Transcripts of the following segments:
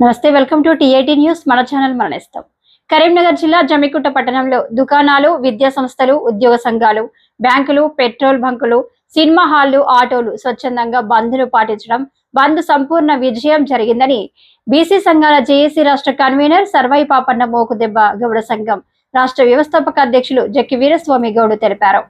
నమస్తే welcome to TIT news. మన channel మరణిస్తాం. కరీంనగర్ జిల్లా జమ్మికుంట పట్టణంలో దుకాణాలు విద్యా సంస్థలు ఉద్యోగ సంఘాలు బ్యాంకులు పెట్రోల్ బంకులు సినిమా హాళ్ళు ఆటోలు స్వచ్ఛందంగా బంద్ను పాటించడం బంద్ సంపూర్ణ విజయం జరిగిందని బీసీ సంఘాల జేఏసీ రాష్ట్ర కన్వీనర్ సర్వై పాపన్న మోకుదెబ్బ గౌడ సంఘం రాష్ట్ర వ్యవస్థాపక అధ్యక్షులు జక్కి వీరస్వామి గౌడ్ తెలిపారు.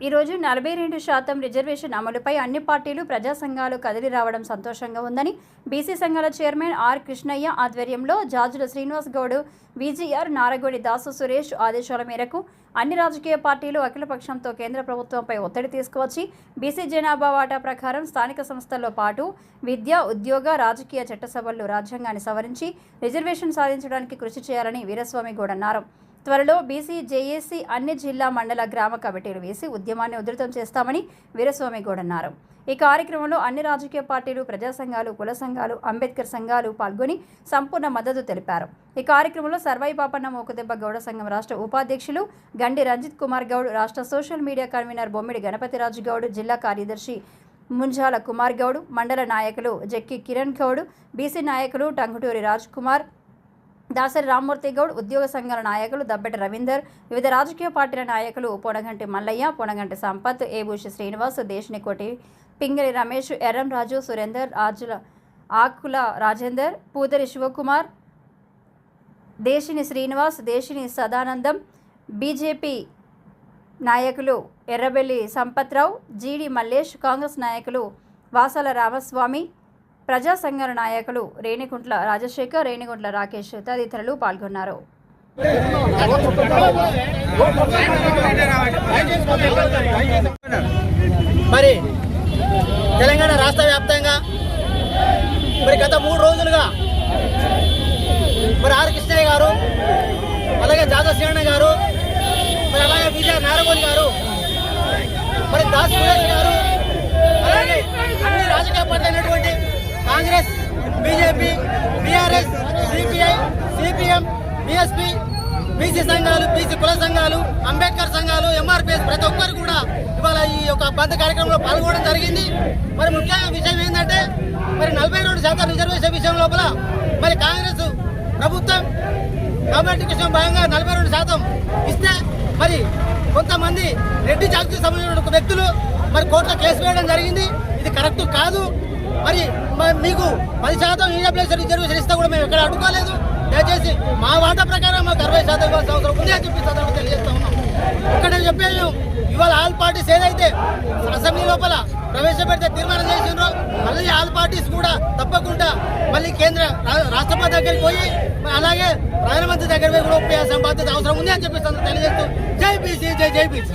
ఈరోజు నలభై రెండు శాతం రిజర్వేషన్ అమలుపై అన్ని పార్టీలు ప్రజా సంఘాలు కదిలి రావడం సంతోషంగా ఉందని బీసీ సంఘాల చైర్మన్ ఆర్ కృష్ణయ్య ఆధ్వర్యంలో జాజుల శ్రీనివాస్ గౌడ్ విజిఆర్ నారగోడి దాసు సురేష్ ఆదేశాల మేరకు అన్ని రాజకీయ పార్టీలు అఖిలపక్షంతో కేంద్ర ప్రభుత్వంపై ఒత్తిడి తీసుకువచ్చి బీసీ జనాభా వాటా ప్రకారం స్థానిక సంస్థల్లో పాటు విద్య ఉద్యోగ రాజకీయ చట్టసభల్లో రాజ్యాంగాన్ని సవరించి రిజర్వేషన్ సాధించడానికి కృషి చేయాలని వీరస్వామి గౌడ్ అన్నారు. త్వరలో బీసీ జేఏసీ అన్ని జిల్లా మండల గ్రామ కమిటీలు వేసి ఉద్యమాన్ని ఉధృతం చేస్తామని వీరస్వామి గౌడ్ అన్నారు ఈ కార్యక్రమంలో అన్ని రాజకీయ పార్టీలు ప్రజా సంఘాలు కుల సంఘాలు అంబేద్కర్ సంఘాలు పాల్గొని సంపూర్ణ మద్దతు తెలిపారు. ఈ కార్యక్రమంలో సర్వై పాపన్న మోకదెబ్బ గౌడ సంఘం రాష్ట్ర ఉపాధ్యక్షులు గండి రంజిత్ కుమార్ గౌడ్ రాష్ట్ర social media convener Bommidi Ganapathiraju Goud జిల్లా కార్యదర్శి ముంజాల కుమార్ గౌడ్ మండల నాయకులు జక్కి కిరణ్ గౌడ్ బీసీ నాయకులు టంగుటూరి రాజ్ కుమార్ దాసరి రామ్మూర్తి గౌడ్ ఉద్యోగ సంఘాల నాయకులు దబ్బెట రవీందర్ వివిధ రాజకీయ పార్టీల నాయకులు పొనగంటి మల్లయ్య పొనగంటి సంపత్ ఏబూషి శ్రీనివాస్ దేశనికోటి పింగళి రమేష్ ఎర్రం రాజు సురేందర్ రాజుల ఆకుల రాజేందర్ పూదరి శివకుమార్ దేశిని శ్రీనివాస్ దేశిని సదానందం బీజేపీ నాయకులు ఎర్రబెల్లి సంపత్రావు జీడి మల్లేష్ కాంగ్రెస్ నాయకులు వాసాల రామస్వామి ప్రజా సంఘాల నాయకులు రేణిగుంట్ల రాజశేఖర్ రేణిగుంట్ల రాకేష్ తదితరులు పాల్గొన్నారు. మరి తెలంగాణ రాష్ట్ర వ్యాప్తంగా మరి గత మూడు రోజులుగా మరి ఆర్ కృష్ణయ్య గారు అలాగే జాదవ్ శ్రీరణ గారు మరి అలాగే విజయ నారగోని గారు మరి దాస్ గారు అలాగే అన్ని రాజకీయ పార్టీ బీఎస్పీ బీసీ సంఘాలు బీసీ కుల సంఘాలు అంబేద్కర్ సంఘాలు ఎంఆర్పిఎస్ ప్రతి ఒక్కరు కూడా ఇవాళ ఈ యొక్క బంద్ కార్యక్రమంలో పాల్గొనడం జరిగింది. మరి ముఖ్యంగా విషయం ఏంటంటే మరి నలభై రెండు శాతం రిజర్వేషన్ విషయం లోపల మరి కాంగ్రెస్ ప్రభుత్వం కాబట్టి భాగంగా నలభై రెండు శాతం ఇస్తే మరి కొంతమంది రెడ్డి జాతికి సంబంధించిన వ్యక్తులు మరి కోర్టులో కేసు వేయడం జరిగింది. ఇది కరెక్ట్ కాదు. మరి మీకు పది శాతం ఈడబ్ల్యూఎస్ రిజర్వేషన్ ఇస్తే కూడా మేము ఎక్కడ అడ్డుకోలేదు. దయచేసి మా వాటా ప్రకారం మాకు అరవై శాతం ఇవ్వాల్సిన అవసరం ఉంది అని చెప్పి సందర్భంగా తెలియజేస్తా ఉన్నాం. ఒక్కటే చెప్పాను ఇవాళ ఆల్ పార్టీస్ ఏదైతే అసెంబ్లీ లోపల ప్రవేశపెడితే తీర్మానం చేసిండ్రో మళ్ళీ ఆల్ పార్టీస్ కూడా తప్పకుండా మళ్ళీ కేంద్ర రాష్ట్రపతి దగ్గరికి పోయి అలాగే ప్రధానమంత్రి దగ్గర పోయి కూడా ఒప్పించాల్సిన బాధ్యత అవసరం ఉంది అని చెప్పి తెలియజేస్తూ జై బీసీ జై జై బీసీ.